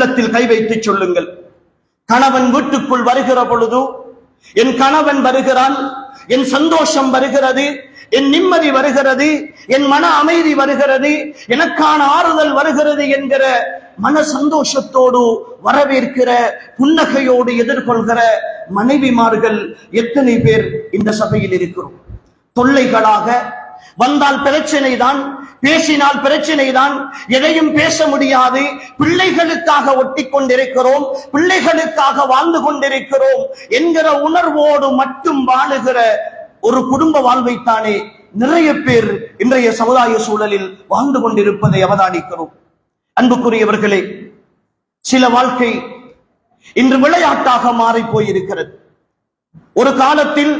உள்ளத்தில் கை வைத்து சொல்லுங்கள். கணவன் வீட்டுக்குள் வருகிற பொழுது என் கணவன் வருகிறான் என் சந்தோஷம் வருகிறது என் நிம்மதி வருகிறது என் மன அமைதி வருகிறது எனக்கான ஆறுதல் வருகிறது என்கிற மன சந்தோஷத்தோடு வரவேற்கிற புன்னகையோடு எதிர்கொள்கிற மனைவிமார்கள் எத்தனை பேர் இந்த சபையில் இருக்கிறோம். தொல்லைகளாக வந்தால் பிரச்சனை தான் பேசினால் பிரச்சனை தான் எதையும் பேச முடியாது. பிள்ளைகளுக்காக ஒட்டி கொண்டிருக்கிறோம் பிள்ளைகளுக்காக வாழ்ந்து கொண்டிருக்கிறோம் என்கிற உணர்வோடு மட்டும் வாழுகிற ஒரு குடும்ப வாழ்வைத்தானே நிறைய பேர் இன்றைய சமுதாய சூழலில் வாழ்ந்து கொண்டிருப்பதை அவதானிக்கிறோம். அன்புக்குரியவர்களே சில வாழ்க்கை இன்று விளையாட்டாக மாறி போயிருக்கிறது. ஒரு காலத்தில்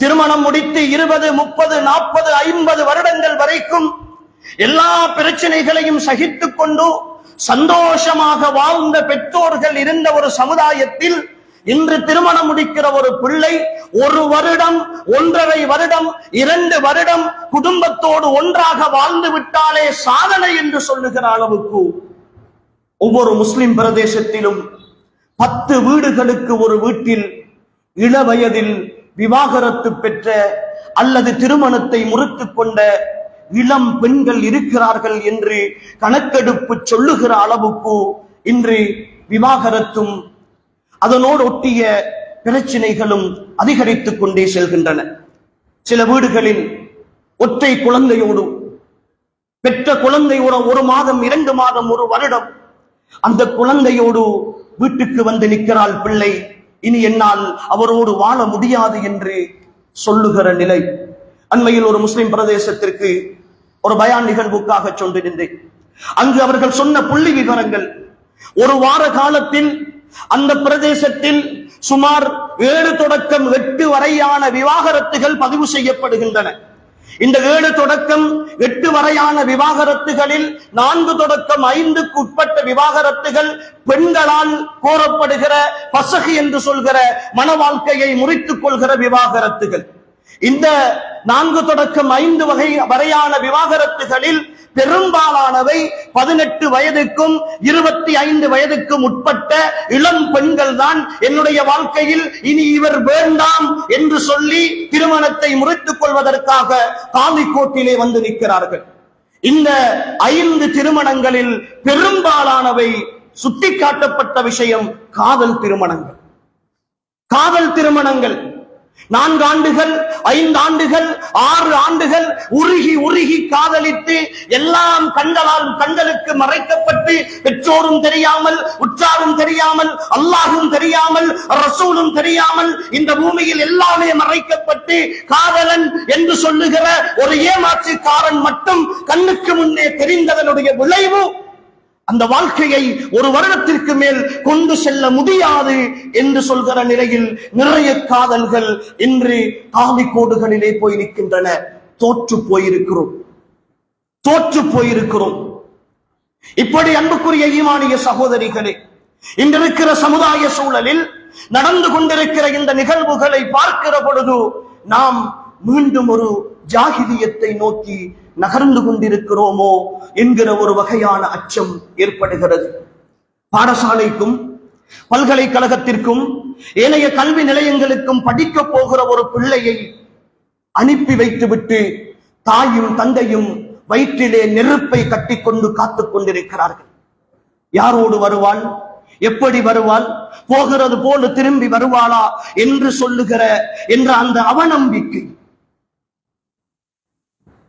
திருமணம் முடித்து இருபது முப்பது நாற்பது ஐம்பது வருடங்கள் வரைக்கும் எல்லா பிரச்சனைகளையும் சகித்துக் கொண்டு சந்தோஷமாக வாழ்ந்த பெற்றோர்கள் இருந்த ஒரு சமுதாயத்தில் இன்று திருமணம் முடிக்கிற ஒரு பிள்ளை ஒரு வருடம் ஒன்றரை வருடம் இரண்டு வருடம் குடும்பத்தோடு ஒன்றாக வாழ்ந்து விட்டாலே சாதனை என்று சொல்லுகிற அளவுக்கு ஒவ்வொரு முஸ்லிம் பிரதேசத்திலும் பத்து வீடுகளுக்கு ஒரு வீட்டில் இள வயதில் விவாகரத்து பெற்ற அல்லது திருமணத்தை முறித்துக் கொண்ட இளம் பெண்கள் இருக்கிறார்கள் என்று கணக்கெடுப்பு சொல்லுகிற அளவுக்கு இன்று விவாகரத்தும் அதனோடு ஒட்டிய பிரச்சனைகளும் அதிகரித்துக் கொண்டே செல்கின்றன. சில வீடுகளில் ஒற்றை குழந்தையோடு பெற்ற குழந்தையோட ஒரு மாதம் இரண்டு மாதம் ஒரு வருடம் அந்த குழந்தையோடு வீட்டுக்கு வந்து நிற்கிறாள் பிள்ளை. இனி என்னால் அவரோடு வாழ முடியாது என்று சொல்லுகிற நிலை. அண்மையில் ஒரு முஸ்லிம் பிரதேசத்திற்கு ஒரு பயான் நிகழ்வுக்காக நின்றேன். அங்கு அவர்கள் சொன்ன புள்ளி விவரங்கள் ஒரு வார காலத்தில் அந்த பிரதேசத்தில் சுமார் ஏழு தொடக்கம் எட்டு வரையான விவாகரத்துகள் பதிவு செய்யப்படுகின்றன. இந்த ஏழு தொடக்கம் எட்டு வரையான விவாகரத்துகளில் நான்கு தொடக்கம் ஐந்துக்கு உட்பட்ட விவாகரத்துகள் பெண்களால் கோரப்படுகிற பசகு என்று சொல்கிற மன வாழ்க்கையை முறித்துக் கொள்கிற விவாகரத்துகள். இந்த நான்கு தொடக்கம் ஐந்து வகை வரையான விவாகரத்துகளில் பெரும்பாலானவை பதினெட்டு வயதுக்கும் இருபத்தி ஐந்து வயதுக்கும் உட்பட்ட இளம் பெண்கள் தான் என்னுடைய வாழ்க்கையில் இனி இவர் வேண்டாம் என்று சொல்லி திருமணத்தை முறித்துக் கொள்வதற்காக காலிக்கோட்டிலே வந்து நிற்கிறார்கள். இந்த ஐந்து திருமணங்களில் பெரும்பாலானவை சுட்டிக்காட்டப்பட்ட விஷயம் காதல் திருமணங்கள். காதல் திருமணங்கள். நான்கு ஆண்டுகள் ஐந்து ஆண்டுகள் ஆறு ஆண்டுகள் உருகி உருகி காதலித்து எல்லாம் கண்களால் கண்களுக்கு மறைக்கப்பட்டு பெற்றோரும் தெரியாமல் உற்றாரும் தெரியாமல் அல்லாஹும் தெரியாமல் ரசூலும் தெரியாமல் இந்த பூமியில் எல்லாமே மறைக்கப்பட்டு காதலன் என்று சொல்லுகிற ஒரு ஏமாற்றுக்காரன் மட்டும் கண்ணுக்கு முன்னே தெரிந்ததனுடைய விளைவு அந்த வாழ்க்கையை ஒரு வருடத்திற்கு மேல் கொண்டு செல்ல முடியாது என்று சொல்கிற நிலையில் நிறைய காதல்கள் இன்று காவி கோடுகளிலே போய் நிற்கின்றன. தோற்று போயிருக்கிறோம். தோற்று போயிருக்கிறோம். இப்படி அன்புக்குரிய ஈமானிய சகோதரிகளே இன்றிருக்கிற சமுதாய சூழலில் நடந்து கொண்டிருக்கிற இந்த நிகழ்வுகளை பார்க்கிற பொழுது நாம் மீண்டும் ஒரு ஜாகிதியத்தை நோக்கி நகர்ந்து கொண்டிருக்கிறோமோ என்கிற ஒரு வகையான அச்சம் ஏற்படுகிறது. பாடசாலைக்கும் பல்கலைக்கழகத்திற்கும் ஏனைய கல்வி நிலையங்களுக்கும் படிக்க போகிற ஒரு பிள்ளையை அனுப்பி வைத்துவிட்டு தாயும் தந்தையும் வயிற்றிலே நெருப்பை கட்டிக்கொண்டு காத்துக் கொண்டிருக்கிறார்கள். யாரோடு வருவாள்? எப்படி வருவாள்? போகிறது போல திரும்பி வருவாளா என்று சொல்லுகிற என்ற அந்த அவநம்பிக்கை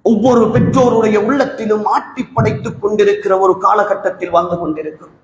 ஒவ்வொரு பெற்றோருடைய உள்ளத்திலும் ஆட்டி படைத்துக் கொண்டிருக்கிற ஒரு காலகட்டத்தில் வாழ்ந்து கொண்டிருக்கிறோம்.